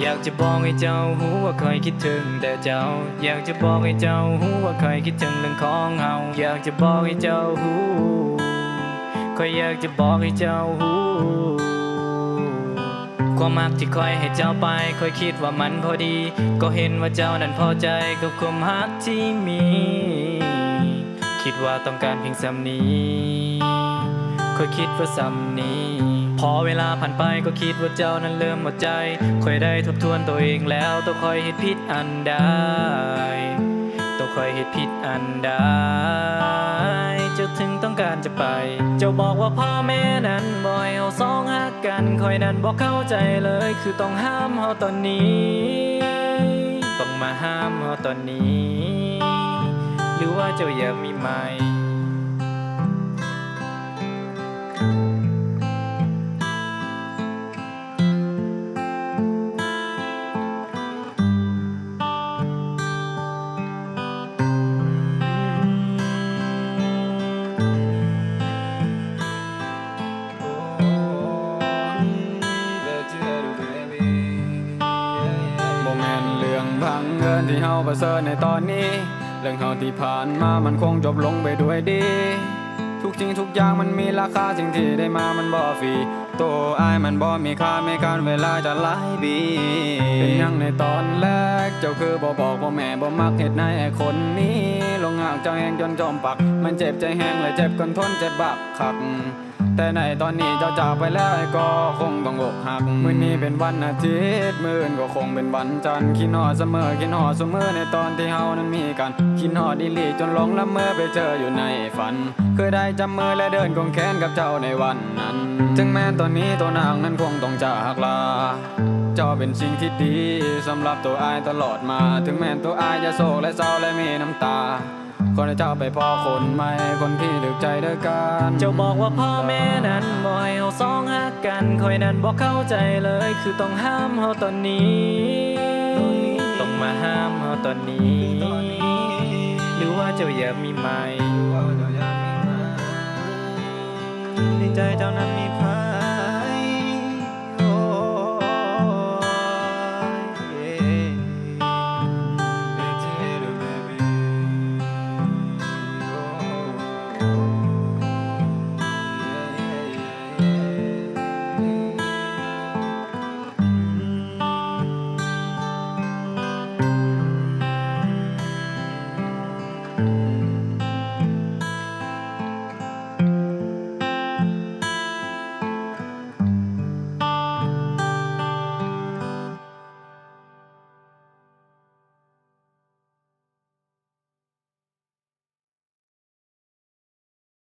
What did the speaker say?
อยากจะบอกให้เจ้าหูว่าเคยคิดถึงแต่เจ้า อยากจะบอกให้เจ้าหูว่าเคยคิดถึงเรื่องของเฮาอยากจะบอกให้เจ้าหูคอยอยากจะบอกให้เจ้าหูความมักที่คอยให้เจ้าไปคอยคิดว่ามันพอดี ก็เห็นว่าเจ้านั้นพอใจกับความฮักที่มี คิดว่าต้องการเพียงสำนี้คอยคิดว่าสำนี้ พอเวลาผ่านไปก็คิดว่าเจ้านั้นเริ่มหมดใจค่อยได้ทบทวนตัวเองแล้วต้องคอยเหตุผิดอันใดต้องคอยเหตุผิดอันใดเจ้าถึงต้องการจะไป เจ้าบอกว่าพ่อแม่นั้นบ่ให้เอาสองหักกันคอยนั้นบอกเข้าใจเลย คือต้องห้ามเฮาตอนนี้ ต้องมาห้ามเฮาตอนนี้ หรือว่าเจ้าอยากมีไหมบ่ ที่เฮาประเสริฐในตอนนี้ เรื่องเฮาที่ผ่านมามันคงจบลงไปด้วยดี ทุกสิ่งทุกอย่างมันมีราคาสิ่งที่ได้มามันบ่ฟรีตัวอายมันบ่มีค่าไม่การเวลาจะหลายปีเป็นยังในตอนแรก เจ้าคือบ่บอกบ่แม่บ่มักเฮ็ดนายไอ้คนนี้ ลงหากเจ้าแหงจนจอมปัก มันเจ็บใจแห้งและเจ็บกันทนเจ็บบักคัก แต่ในตอนนี้เจ้าจากไปแล้วไอ้ก็คงต้องอกหัก มื้อนี้เป็นวันอาทิตย์มื้ออื่นก็คงเป็นวันจันทร์คิดฮอดเสมอคิดฮอดเสมอในตอนที่เฮานั้นมีกันคิดฮอดดีหลีจนหลงละเมอไปเจออยู่ในฝัน เคยได้จับมือและเดินกงแขนกับเจ้าในวันนั้น ถึงแม้ตอนนี้ตัวนางนั้นคงต้องจากลาเจ้าเป็นสิ่งที่ดีสำหรับตัวอายตลอดมา ถึงแม้ตัวอายจะโศกและเศร้าและมีน้ำตา ขอให้เจ้าไปพอคนใหม่คนที่ดึกใจเด้อกันเจ้าบอกว่าพ่อแม่นั้นบ่ให้เอาสองหักกันคอยนั้นบอกเข้าใจเลย คือต้องห้ามเฮาตอนนี้ ต้องมาห้ามเฮาตอนนี้ หรือว่าเจ้าอยากมีไหมในใจเจ้านั้นมีไผโ